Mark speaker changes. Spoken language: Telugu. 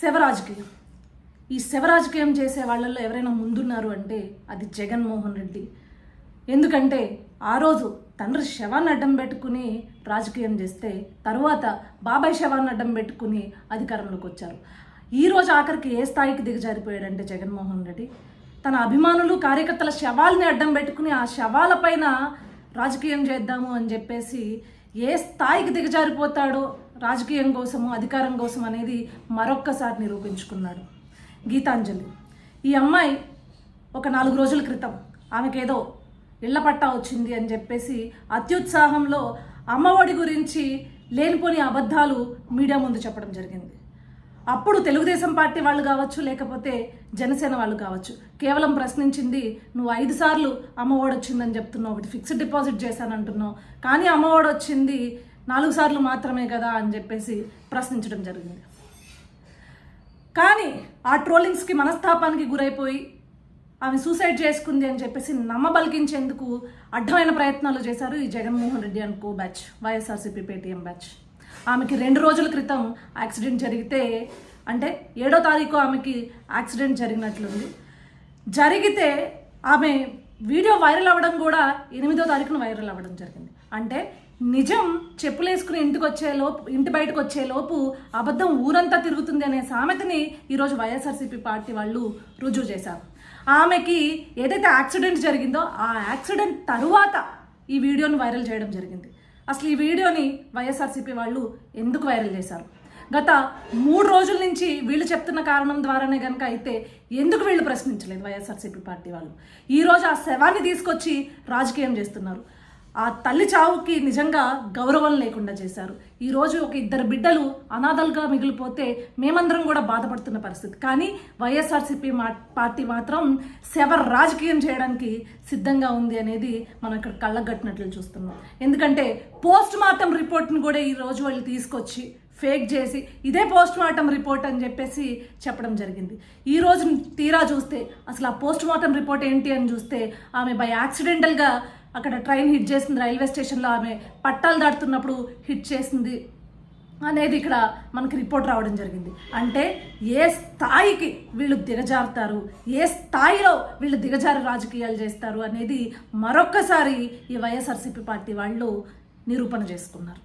Speaker 1: శవరాజకీయం. ఈ శవరాజకీయం చేసే వాళ్ళల్లో ఎవరైనా ముందున్నారు అంటే అది జగన్మోహన్ రెడ్డి. ఎందుకంటే ఆ రోజు తండ్రి శవాన్ని అడ్డం పెట్టుకుని రాజకీయం చేస్తే తరువాత బాబాయ్ శవాన్ని అడ్డం పెట్టుకుని అధికారంలోకి వచ్చారు. ఈరోజు ఆఖరికి ఏ స్థాయికి దిగజారిపోయాడంటే జగన్మోహన్ రెడ్డి? తన అభిమానులు కార్యకర్తల శవాల్ని అడ్డం పెట్టుకుని ఆ శవాలపైన రాజకీయం చేద్దాము అని చెప్పేసి ఏ స్థాయికి దిగజారిపోతాడో రాజకీయం కోసము అధికారం కోసం అనేది మరొక్కసారి నిరూపించుకున్నాడు. గీతాంజలి. ఈ అమ్మాయి ఒక నాలుగు రోజుల క్రితం ఆమెకేదో ఇళ్ళ పట్టా వచ్చింది అని చెప్పేసి అత్యుత్సాహంలో అమ్మఒడి గురించి లేనిపోని అబద్ధాలు మీడియా ముందు చెప్పడం జరిగింది. అప్పుడు తెలుగుదేశం పార్టీ వాళ్ళు కావచ్చు లేకపోతే జనసేన వాళ్ళు కావచ్చు కేవలం ప్రశ్నించింది నువ్వు ఐదు సార్లు అమ్మఒడి వచ్చిందని చెప్తున్నావు ఒకటి ఫిక్స్డ్ డిపాజిట్ చేశానంటున్నావు కానీ అమ్మఒడి వచ్చింది నాలుగు సార్లు మాత్రమే కదా అని చెప్పేసి ప్రశ్నించడం జరిగింది. కానీ ఆ ట్రోలింగ్స్కి మనస్తాపానికి గురైపోయి ఆమె సూసైడ్ చేసుకుంది అని చెప్పేసి నమ్మబలికించేందుకు అడ్డమైన ప్రయత్నాలు చేశారు ఈ Jaganmohan Reddy and co batch YSRCP Paytm batch. ఆమెకి రెండు రోజుల క్రితం యాక్సిడెంట్ జరిగితే అంటే ఏడో తారీఖు ఆమెకి యాక్సిడెంట్ జరిగినట్లుంది. జరిగితే ఆమె వీడియో వైరల్ అవ్వడం కూడా ఎనిమిదో తారీఖున వైరల్ అవ్వడం జరిగింది. అంటే నిజం చెప్పులేసుకుని ఇంటికి వచ్చే లోపు ఇంటి బయటకు వచ్చే లోపు అబద్ధం ఊరంతా తిరుగుతుంది అనే సామెతని ఈరోజు వైఎస్ఆర్సీపీ పార్టీ వాళ్ళు రుజువు చేశారు. ఆమెకి ఏదైతే యాక్సిడెంట్ జరిగిందో ఆ యాక్సిడెంట్ తరువాత ఈ వీడియోను వైరల్ చేయడం జరిగింది. అసలు ఈ వీడియోని వైఎస్ఆర్సీపీ వాళ్ళు ఎందుకు వైరల్ చేశారు? గత మూడు రోజుల నుంచి వీళ్ళు చెప్తున్న కారణం ద్వారానే కనుక అయితే ఎందుకు వీళ్ళు ప్రశ్నించలేదు వైఎస్ఆర్సీపీ పార్టీ వాళ్ళు? ఈరోజు ఆ శవాన్ని తీసుకొచ్చి రాజకీయం చేస్తున్నారు. ఆ తల్లి చావుకి నిజంగా గౌరవం లేకుండా చేశారు. ఈరోజు ఒక ఇద్దరు బిడ్డలు అనాథలుగా మిగిలిపోతే మేమందరం కూడా బాధపడుతున్న పరిస్థితి. కానీ వైఎస్ఆర్సీపీ మా పార్టీ మాత్రం శవ రాజకీయం చేయడానికి సిద్ధంగా ఉంది అనేది మనం ఇక్కడ కళ్ళగట్టినట్లు చూస్తున్నాం. ఎందుకంటే పోస్ట్ మార్టం రిపోర్ట్ని కూడా ఈ రోజు వాళ్ళు తీసుకొచ్చి ఫేక్ చేసి ఇదే పోస్ట్ మార్టం రిపోర్ట్ అని చెప్పేసి చెప్పడం జరిగింది. ఈ రోజు తీరా చూస్తే అసలు ఆ పోస్ట్ మార్టం రిపోర్ట్ ఏంటి అని చూస్తే ఆమె బై యాక్సిడెంటల్గా అక్కడ ట్రైన్ హిట్ చేసింది రైల్వే స్టేషన్లో ఆమె పట్టాలు దాటుతున్నప్పుడు హిట్ చేసింది అనేది ఇక్కడ మనకి రిపోర్ట్ రావడం జరిగింది. అంటే ఏ స్థాయికి వీళ్ళు దిగజారుతారు? ఏ స్థాయిలో వీళ్ళు దిగజారు రాజకీయాలు చేస్తారు అనేది మరొక్కసారి ఈ వైఎస్ఆర్సీపీ పార్టీ వాళ్ళు నిరూపణ చేసుకున్నారు.